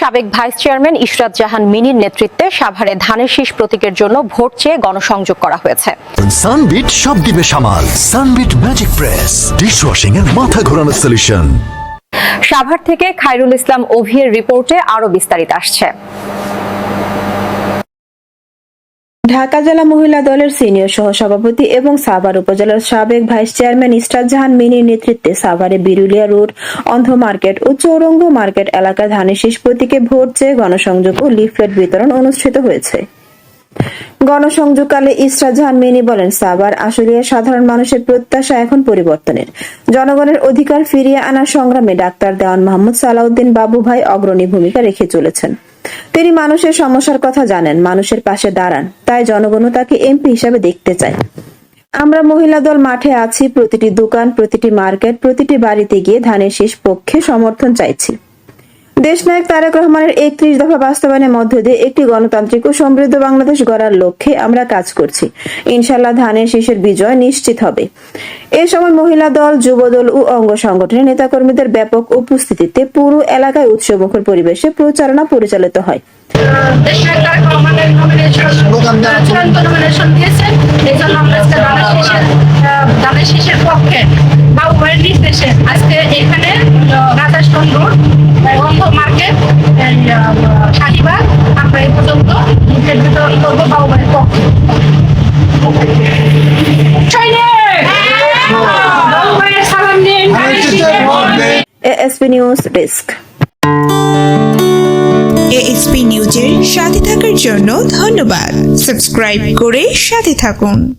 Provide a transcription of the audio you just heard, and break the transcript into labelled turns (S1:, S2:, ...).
S1: সাবেক vice chairman Ishrat জাহান মিনির নেতৃত্বে সাভারে ধানের শীষ প্রতীকের জন্য ভোট চেয়ে গণসংযোগ করা হয়েছে।
S2: সানবিট সব দিবে সামাল। Sunbit magic press. ডিশওয়াশিং এর মাথা ঘোরানোর সলিউশন
S1: সাভার থেকে খায়রুল ইসলাম ওভিয়ের রিপোর্টে আরও বিস্তারিত আসছে।
S3: ঢাকা জেলা মহিলা দলের সিনিয়র সহসভাপতি এবং সাভার উপজেলার সাবেক ভাইস চেয়ারম্যান ইস্টার জাহান মিনির নেতৃত্বে সাভারে বিরুলিয়া রোড, অন্ধ মার্কেট ও চৌরঙ্গ মার্কেট এলাকায় ধানের শীষ প্রতীকে ভোট চেয়ে গণসংযোগ ও লিফলেট বিতরণ অনুষ্ঠিত হয়েছে। গণসংযোগকালে ইসরা জাহান মিনি বলেন সাবার আশুলিয়া সাধারণ মানুষের প্রত্যাশা এখন পরিবর্তনের। জনগণের অধিকার ফিরিয়ে আনার সংগ্রামে ডাক্তার দেওয়ান মোহাম্মদ সালাউদ্দিন বাবু ভাই অগ্রণী ভূমিকা রেখে চলেছেন। তিনি মানুষের সমস্যার কথা জানেন, মানুষের পাশে দাঁড়ান, তাই জনগণও তাকে এমপি হিসাবে দেখতে চায়। আমরা মহিলা দল মাঠে আছি, প্রতিটি দোকান, প্রতিটি মার্কেট, প্রতিটি বাড়িতে গিয়ে ধানের শীষ পক্ষে সমর্থন চাইছি। দেশনায়ক তারেক রহমানের একত্রিশ দফা বাস্তবায়নের মধ্য দিয়ে একটি গণতান্ত্রিক ও সমৃদ্ধ বাংলাদেশ গড়ার লক্ষ্যে আমরা কাজ করছি। ইনশাল্লাহ ধানের শীষের বিজয় নিশ্চিত হবে। এ সময় মহিলা দল যুব দল ও অঙ্গ সংগঠনের নেতাকর্মীদের ব্যাপক উপস্থিতিতে পুরো এলাকায় উৎসবমুখর পরিবেশে প্রচারণা পরিচালিত হয়।
S4: আজকে শীষের, আহ, দানের শীষের পক্ষে বাবু ভাইয়ের নির্দেশে আজকে এখানে রাজাসন রোড অন্ধ মার্কেট শাহিবাগ আমরা এই পর্যন্ত লিফলেট বিতরণ করব বাবু ভাইয়ের পক্ষে।
S3: ASP news desk.
S5: এএসপি নিউজের সাথে থাকার জন্য ধন্যবাদ। সাবস্ক্রাইব করে সাথে থাকুন।